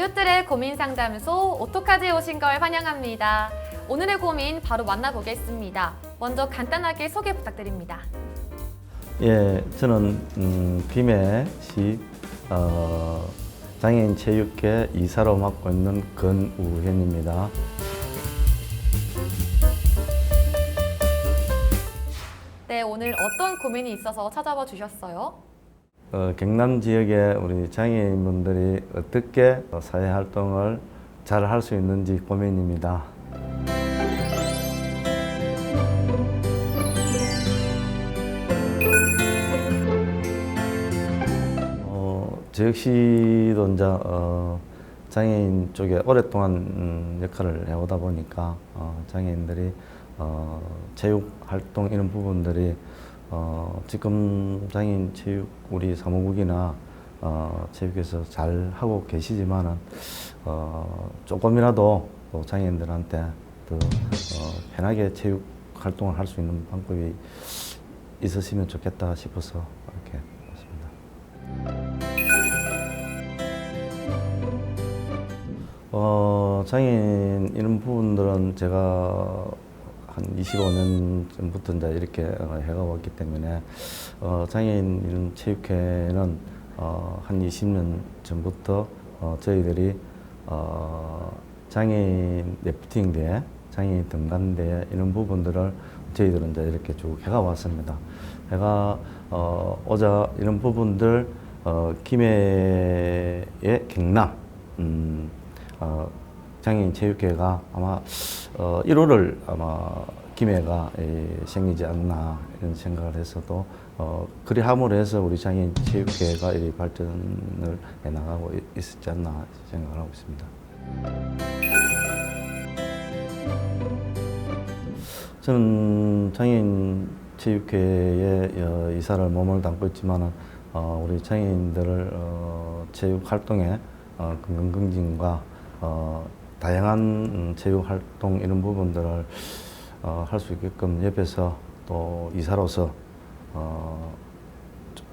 이웃들의 고민 상담소 오토카드에 오신 걸 환영합니다. 오늘의 고민 바로 만나보겠습니다. 먼저 간단하게 소개 부탁드립니다. 예, 저는 음, 김해시 어, 장애인 체육회 이사로 맡고 있는 건우현입니다. 네, 오늘 어떤 고민이 있어서 찾아와 주셨어요? 어, 경남 지역의 우리 장애인분들이 어떻게 사회 활동을 잘 할 수 있는지 고민입니다. 어, 저 역시도 이제 어, 장애인 쪽에 오랫동안 음, 역할을 해오다 보니까 어, 장애인들이 어, 체육 활동 이런 부분들이 어, 지금 장애인 체육 우리 사무국이나 어, 체육에서 잘 하고 계시지만은 어, 조금이라도 또 장애인들한테 더 어, 편하게 체육 활동을 할 수 있는 방법이 있으시면 좋겠다 싶어서 이렇게 왔습니다. 어, 장애인 이런 부분들은 제가 한 25년 전부터 이제 이렇게 어, 해가 왔기 때문에 어, 장애인 체육회는 어, 한 20년 전부터 어, 저희들이 어, 장애인 리프팅 대회, 장애인 등반 대회 이런 부분들을 저희들은 이제 이렇게 쭉 해가 왔습니다. 해가 어, 오자 이런 부분들 어, 김해의 경남 음, 어, 장애인 체육회가 아마 어, 1호를 아마 김해가 에, 생기지 않나 이런 생각을 해서도 어, 그리 함으로 해서 우리 장애인 체육회가 이 발전을 해 나가고 있- 있었지 않나 생각을 하고 있습니다. 저는 장애인 체육회에 어, 이사를 몸을 담고 있지만은 어, 우리 장애인들을 어, 체육 활동에 어, 검진과 어, 다양한 음, 체육 활동 이런 부분들을 어, 할 수 있게끔 옆에서 또 이사로서 어,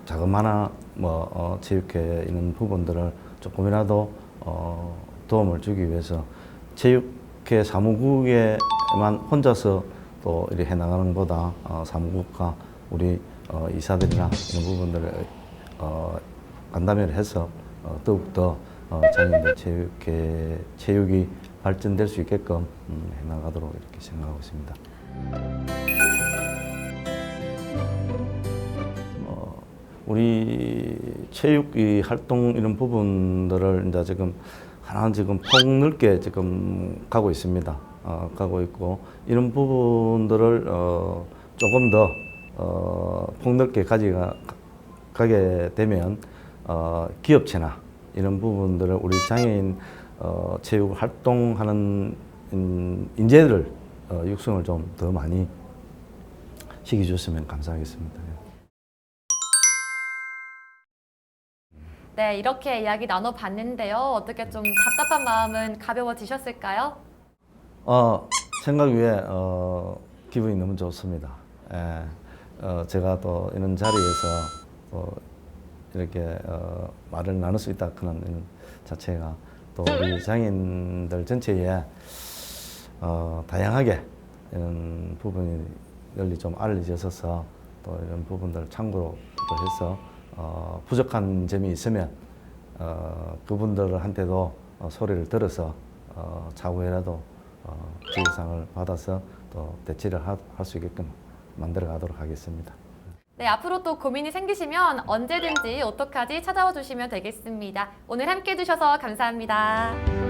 자그마나 뭐 어, 체육회 이런 부분들을 조금이라도 어, 도움을 주기 위해서 체육회 사무국에만 혼자서 또 이렇게 해나가는 것보다. 어, 사무국과 우리 어, 이사들이나 이런 부분들을 어, 간담회를 해서 어, 더욱더 어, 장애인들 체육회 체육이 발전될 수 있게끔 음, 해나가도록 이렇게 생각하고 있습니다. 어, 우리 체육 이 활동 이런 부분들을 이제 지금 하나 지금 폭 넓게 지금 가고 있습니다. 어, 가고 있고 이런 부분들을 어, 조금 더 어, 폭넓게 가지가 가게 되면 어, 기업체나 이런 부분들을 우리 장애인 어, 체육 활동하는 음, 인재들 어, 육성을 좀 더 많이 시켜줬으면 감사하겠습니다. 네, 이렇게 이야기 나눠봤는데요. 어떻게 좀 답답한 마음은 가벼워지셨을까요? 어, 생각 위에 어, 기분이 너무 좋습니다. 예, 어, 제가 또 이런 자리에서 또 이렇게 어, 말을 나눌 수 있다 그런 자체가 또 우리 장애인들 전체에 어, 다양하게 이런 부분이 널리 좀 알려져서 또 이런 부분들 참고로 또 해서 어, 부족한 점이 있으면 어, 그분들한테도 어, 소리를 들어서 어, 차후에라도 어, 지휘상을 받아서 또 대치를 할 수 있게끔 만들어 가도록 하겠습니다. 네, 앞으로 또 고민이 생기시면 언제든지 오토카드 찾아와 주시면 되겠습니다. 오늘 함께 해주셔서 감사합니다.